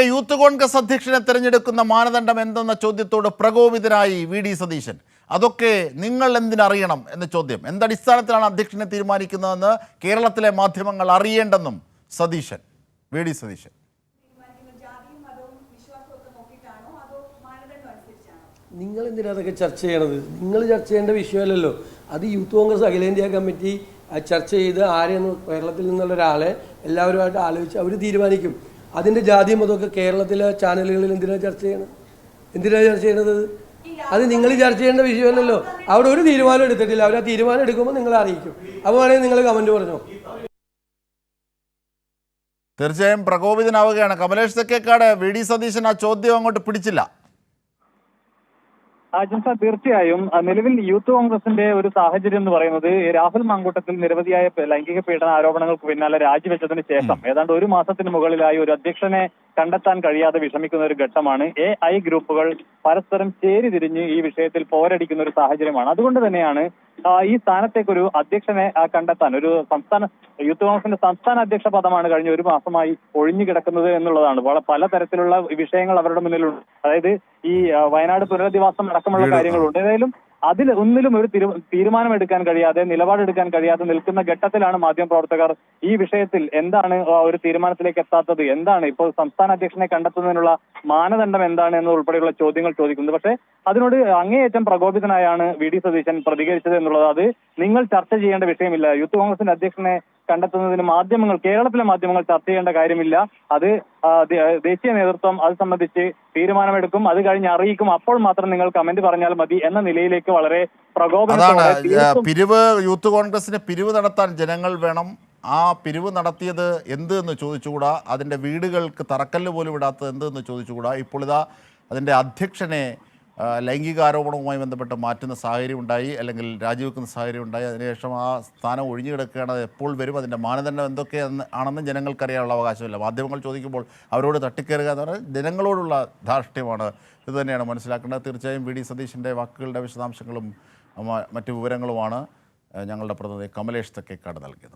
Youth Congress അധ്യക്ഷനെ തിരഞ്ഞെടുക്കുന്ന മാനദണ്ഡം എന്തെന്ന ചോദ്യത്തോട് പ്രകോപിതരായി വി ഡി സതീശൻ. അതൊക്കെ നിങ്ങൾ എന്തിനറിയണം എന്ന ചോദ്യം. എന്തടിസ്ഥാനത്തിലാണ് അധ്യക്ഷനെ തീരുമാനിക്കുന്നതെന്ന് കേരളത്തിലെ മാധ്യമങ്ങൾ അറിയേണ്ടെന്നും സതീശൻ വി ഡി സതീശൻ. നിങ്ങൾ എന്തിനാ അതൊക്കെ ചർച്ച ചെയ്യണത്? നിങ്ങൾ ചർച്ച ചെയ്യേണ്ട വിഷയമല്ലല്ലോ. അത് യൂത്ത് കോൺഗ്രസ് അഖിലേന്ത്യാ കമ്മിറ്റി ചർച്ച ചെയ്ത് ആരെയെന്ന് കേരളത്തിൽ നിന്നുള്ള ഒരാളെ എല്ലാവരുമായിട്ട് ആലോചിച്ച് അവർ തീരുമാനിക്കും. അതിന്റെ ജാതി മതമൊക്കെ കേരളത്തിലെ ചാനലുകളിൽ എന്തിനാണ് ചർച്ച ചെയ്യണം എന്തിനാണ് ചർച്ച ചെയ്യണത്? അത് നിങ്ങൾ ചർച്ച ചെയ്യേണ്ട വിഷയമല്ലല്ലോ അവിടെ ഒരു തീരുമാനം എടുത്തിട്ടില്ല. അവർ ആ തീരുമാനം എടുക്കുമ്പോൾ നിങ്ങൾ അറിയിക്കും. അപ്പോൾ വേണമെങ്കിൽ നിങ്ങൾ കമന്റ് പറഞ്ഞോ. തീർച്ചയായും പ്രകോപിതനാവുകയാണ്. കമലേഷ് തെക്കേക്കാട് വി ഡി സതീശൻ ആ ചോദ്യം അങ്ങോട്ട് പിടിച്ചില്ല. അജംസ തീർച്ചയായും നിലവിൽ യൂത്ത് കോൺഗ്രസിന്റെ ഒരു സാഹചര്യം എന്ന് പറയുന്നത് രാഹുൽ മാങ്കൂട്ടത്തിൽ നിരവധിയായ ലൈംഗിക പീഡന ആരോപണങ്ങൾക്ക് പിന്നാലെ രാജിവെച്ചതിന് ശേഷം ഏതാണ്ട് ഒരു മാസത്തിന് മുകളിലായി ഒരു അധ്യക്ഷനെ കണ്ടെത്താൻ കഴിയാതെ വിഷമിക്കുന്ന ഒരു ഘട്ടമാണ്. എ ഐ ഗ്രൂപ്പുകൾ പരസ്പരം ചേരി തിരിഞ്ഞ് ഈ വിഷയത്തിൽ പോരടിക്കുന്ന ഒരു സാഹചര്യമാണ്. അതുകൊണ്ട് തന്നെയാണ് ഈ സ്ഥാനത്തേക്കൊരു അധ്യക്ഷനെ കണ്ടെത്താൻ ഒരു സംസ്ഥാന യൂത്ത് കോൺഗ്രസിന്റെ സംസ്ഥാന അധ്യക്ഷ പദമാണ് കഴിഞ്ഞ ഒരു മാസമായി ഒഴിഞ്ഞു കിടക്കുന്നത് എന്നുള്ളതാണ്. പലതരത്തിലുള്ള വിഷയങ്ങൾ അവരുടെ മുന്നിലുണ്ട്. അതായത് ഈ വയനാട് പുനരധിവാസം അടക്കമുള്ള കാര്യങ്ങളുണ്ട്. ഏതായാലും അതിൽ ഒന്നിലും ഒരു തീരു- തീരുമാനമെടുക്കാൻ കഴിയാതെ നിലപാടെടുക്കാൻ കഴിയാതെ നിൽക്കുന്ന ഘട്ടത്തിലാണ് മാധ്യമപ്രവർത്തകർ ഈ വിഷയത്തിൽ എന്താണ് ഒരു തീരുമാനത്തിലേക്ക് എത്താത്തത്? എന്താണ്? ഇപ്പോൾ സംസ്ഥാന അധ്യക്ഷനെ കണ്ടെത്തുന്നതിനുള്ള മാനദണ്ഡം എന്താണ് എന്ന് ഉൾപ്പെടെയുള്ള ചോദ്യങ്ങൾ ചോദിക്കുന്നത് പക്ഷേ അതിനോട് അങ്ങേയറ്റം പ്രകോപിതനായാണ് വി. ഡി. സതീശൻ പ്രതികരിച്ചത് എന്നുള്ളത്. അത് നിങ്ങൾ ചർച്ച ചെയ്യേണ്ട വിഷയമില്ല. യൂത്ത് കോൺഗ്രസിന്റെ അധ്യക്ഷനെ കണ്ടെത്തുന്നതിന് മാധ്യമങ്ങൾ കേരളത്തിലെ മാധ്യമങ്ങൾ ചർച്ച ചെയ്യേണ്ട കാര്യമില്ല. അത് ദേശീയ നേതൃത്വം അത് സംബന്ധിച്ച് തീരുമാനമെടുക്കും. അത് കഴിഞ്ഞ് അറിയിക്കും. അപ്പോൾ മാത്രം നിങ്ങൾ കമന്റ് പറഞ്ഞാൽ മതി എന്ന നിലയിലേക്ക് വളരെ പ്രകോപനം പിരിവ് യൂത്ത് കോൺഗ്രസിന് പിരിവ് നടത്താൻ ജനങ്ങൾ വേണം. ആ പിരിവ് നടത്തിയത് എന്ത് എന്ന് ചോദിച്ചുകൂടാ? അതിന്റെ വീടുകൾക്ക് തറക്കല്ല് പോലും ഇടാത്തത് എന്ത് എന്ന് ചോദിച്ചുകൂടാ? ഇപ്പോൾ ഇതാ അതിന്റെ അധ്യക്ഷനെ ആ, ലൈംഗിക ആരോപണവുമായി ബന്ധപ്പെട്ട് മാറ്റുന്ന സാഹചര്യം ഉണ്ടായി അല്ലെങ്കിൽ രാജിവെക്കുന്ന സാഹചര്യം ഉണ്ടായി അതിനുശേഷം ആ സ്ഥാനം ഒഴിഞ്ഞു കിടക്കുകയാണ്. എപ്പോൾ വരും? അതിന്റെ മാനദണ്ഡം എന്തൊക്കെയാണ് ആണെന്ന് ജനങ്ങൾക്കറിയാനുള്ള അവകാശമില്ല. മാധ്യമങ്ങൾ ചോദിക്കുമ്പോൾ അവരോട് തട്ടിക്കയറുക എന്ന് പറഞ്ഞാൽ ജനങ്ങളോടുള്ള ധാർഷ്ട്യമാണ്. ഇത് തന്നെയാണ് മനസ്സിലാക്കേണ്ടത്. തീർച്ചയായും വി ഡി സതീഷിന്റെ വാക്കുകളുടെ വിശദാംശങ്ങളും മറ്റു വിവരങ്ങളുമാണ് ഞങ്ങളുടെ പ്രതിനിധി കമലേഷ് തക്കേക്കാട് നൽകിയത്.